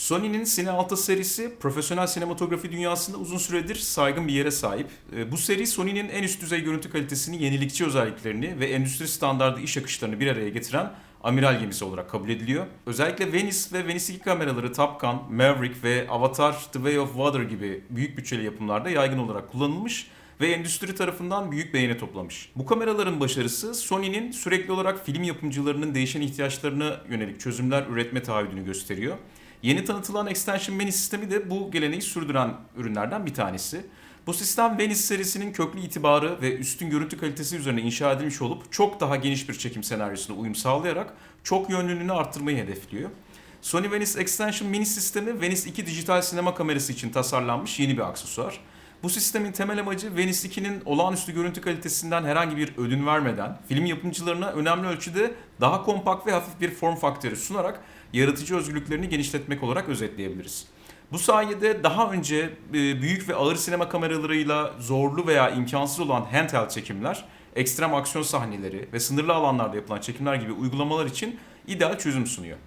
Sony'nin Cine Alta serisi profesyonel sinematografi dünyasında uzun süredir saygın bir yere sahip. E, Bu seri Sony'nin en üst düzey görüntü kalitesini, yenilikçi özelliklerini ve endüstri standardı iş akışlarını bir araya getiren amiral gemisi olarak kabul ediliyor. Özellikle Venice ve Venice 2 kameraları Top Gun, Maverick ve Avatar The Way of Water gibi büyük bütçeli yapımlarda yaygın olarak kullanılmış ve endüstri tarafından büyük beğeni toplamış. Bu kameraların başarısı Sony'nin sürekli olarak film yapımcılarının değişen ihtiyaçlarına yönelik çözümler üretme taahhüdünü gösteriyor. Yeni tanıtılan Extension Mini sistemi de bu geleneği sürdüren ürünlerden bir tanesi. Bu sistem Venice serisinin köklü itibarı ve üstün görüntü kalitesi üzerine inşa edilmiş olup çok daha geniş bir çekim senaryosuna uyum sağlayarak çok yönlülüğünü arttırmayı hedefliyor. Sony Venice Extension Mini sistemi Venice 2 dijital sinema kamerası için tasarlanmış yeni bir aksesuar. Bu sistemin temel amacı Venice 2'nin olağanüstü görüntü kalitesinden herhangi bir ödün vermeden film yapımcılarına önemli ölçüde daha kompakt ve hafif bir form faktörü sunarak yaratıcı özgürlüklerini genişletmek olarak özetleyebiliriz. Bu sayede daha önce e, büyük ve ağır sinema kameralarıyla zorlu veya imkansız olan handheld çekimler, ekstrem aksiyon sahneleri ve sınırlı alanlarda yapılan çekimler gibi uygulamalar için ideal çözüm sunuyor.